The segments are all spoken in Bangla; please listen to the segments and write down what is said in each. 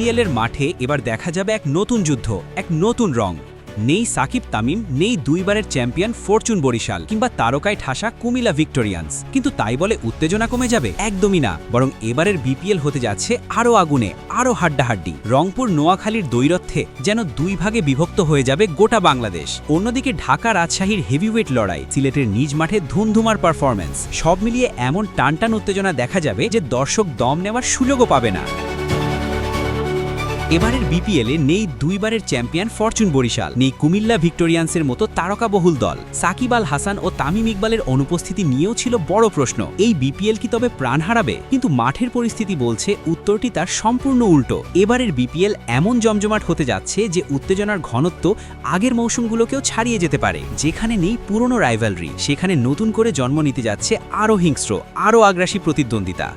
বিপিএল এর মাঠে এবার দেখা যাবে এক নতুন যুদ্ধ, এক নতুন রং। নেই সাকিব তামিম, নেই দুইবারের চ্যাম্পিয়ন ফরচুন বরিশাল কিংবা তারকায় ঠাসা কুমিলা ভিক্টোরিয়ান্স। কিন্তু তাই বলে উত্তেজনা কমে যাবে? একদমই না। বরং এবারের বিপিএল হতে যাচ্ছে আরও আগুনে, আরও হাড্ডাহাড্ডি। রংপুর নোয়াখালীর দৈরথ্যে যেন দুই ভাগে বিভক্ত হয়ে যাবে গোটা বাংলাদেশ। অন্যদিকে ঢাকা রাজশাহীর হেভিওয়েট লড়াই, সিলেটের নিজ মাঠে ধুমধুমার পারফরম্যান্স। সব মিলিয়ে এমন টানটান উত্তেজনা দেখা যাবে যে দর্শক দম নেওয়ার সুযোগও পাবে না। এবারের বিপিএলে নেই দুইবারের চ্যাম্পিয়ন ফরচুন বরিশাল, নেই কুমিল্লা ভিক্টোরিয়ান্সের মতো তারকাবহুল দল। সাকিব আল হাসান ও তামিম ইকবালের অনুপস্থিতি নিয়েও ছিল বড় প্রশ্ন, এই বিপিএল কি তবে প্রাণ হারাবে? কিন্তু মাঠের পরিস্থিতি বলছে উত্তরটি তার সম্পূর্ণ উল্টো। এবারের বিপিএল এমন জমজমাট হতে যাচ্ছে যে উত্তেজনার ঘনত্ব আগের মৌসুমগুলোকেও ছাড়িয়ে যেতে পারে, যেখানে নেই পুরনো রাইভালরি, সেখানে নতুন করে জন্ম নিতে যাচ্ছে আরও হিংস্র, আরও আগ্রাসী প্রতিদ্বন্দ্বিতা।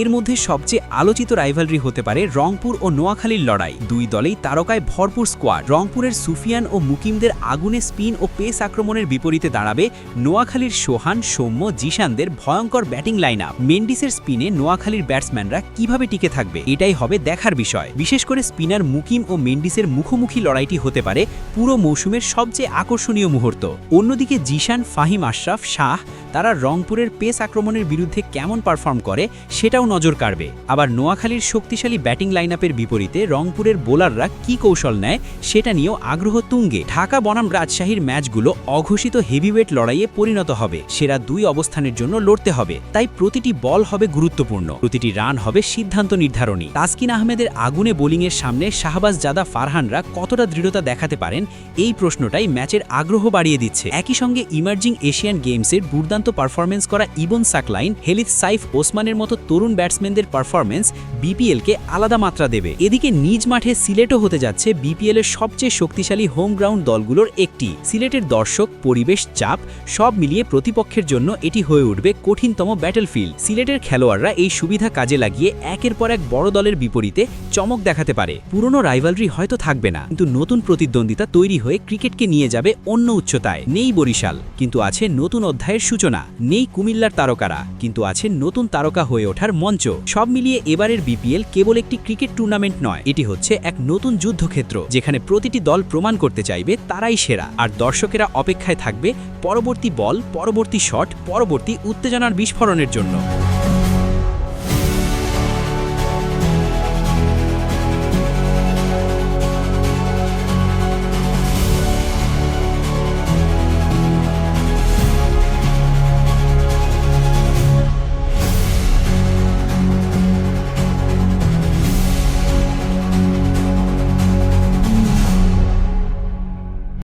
এর মধ্যে সবচেয়ে আলোচিত রাইভালরি হতে পারে রংপুর ও নোয়াখালীর লড়াই দুই দলেই তারকায় ভরপুর স্কোয়াড। রংপুরের সুফিয়ান ও মুকিমদের আগুনে স্পিন ও পেস আক্রমণের বিপরীতে দাঁড়াবে নোয়াখালীর সোহান, সৌম্য, জিশানদের ভয়ঙ্কর ব্যাটিং লাইন আপ মেন্ডিসের স্পিনে নোয়াখালীর ব্যাটসম্যানরা কীভাবে টিকে থাকবে, এটাই হবে দেখার বিষয়। বিশেষ করে স্পিনার মুকিম ও মেন্ডিসের মুখোমুখি লড়াইটি হতে পারে পুরো মৌসুমের সবচেয়ে আকর্ষণীয় মুহূর্ত। অন্যদিকে জিশান, ফাহিম আশরাফ, শাহ তারা রংপুরের পেস আক্রমণের বিরুদ্ধে কেমন পারফর্ম করে সেটাও নজর কাড়বে। আবার নোয়াখালীর শক্তিশালী ব্যাটিং লাইনআপের বিপরীতে রংপুরের বোলাররা কি কৌশল নেয় সেটা নিয়েও আগ্রহ তুঙ্গে। ঢাকা বনাম রাজশাহীর ম্যাচগুলো অঘোষিত হেভিওয়েট লড়াইয়ে পরিণত হবে। সেরা দুই অবস্থানের জন্য লড়তে হবে। তাই প্রতিটি বল হবে গুরুত্বপূর্ণ। প্রতিটি রান হবে সিদ্ধান্ত নির্ধারণী। তাসকিন আহমেদের আগুনে বোলিংয়ের সামনে শাহবাজ জাদা ফারহানরা কতটা দৃঢ়তা দেখাতে পারেন, এই প্রশ্নটাই ম্যাচের আগ্রহ বাড়িয়ে দিচ্ছে। একই সঙ্গে ইমার্জিং এশিয়ান গেমসের দুর্দান্ত পারফরমেন্স করা ইবন সাকলাইন হেলিদ সাইফ ওসমানের মতো তরুণ ব্যাটসম্যানদের পারফরমেন্স বিপিএলকে আলাদা মাত্রা দেবে। এদিকে নিজ মাঠে সিলেটও হতে যাচ্ছে বিপিএল এর সবচেয়ে শক্তিশালী হোম গ্রাউন্ড দলগুলোর একটি। সিলেটের দর্শক, পরিবেশ, চাপ, সব মিলিয়ে প্রতিপক্ষের জন্য এটি হয়ে উঠবে কঠিনতম ব্যাটেলফিল্ড সিলেটের খেলোয়াড়রা এই সুবিধা কাজে লাগিয়ে একের পর এক বড় দলের বিপরীতে চমক দেখাতে পারে। পুরনো রাইভালরি হয়তো থাকবে না, কিন্তু নতুন প্রতিদ্বন্দ্বিতা তৈরি হয়ে ক্রিকেটকে নিয়ে যাবে অন্য উচ্চতায়। নেই বরিশাল, কিন্তু আছে নতুন অধ্যায়ের সূচনা। নেই কুমিল্লার তারকারা, কিন্তু আছে নতুন তারকা হয়ে ওঠার মঞ্চ। সব মিলিয়ে এবারের বিপিএল কেবল একটি ক্রিকেট টুর্নামেন্ট নয়, এটি হচ্ছে এক নতুন যুদ্ধক্ষেত্র, যেখানে প্রতিটি দল প্রমাণ করতে চাইবে তারাই সেরা। আর দর্শকেরা অপেক্ষায় থাকবে পরবর্তী বল, পরবর্তী শট, পরবর্তী উত্তেজনার বিস্ফোরণের জন্য।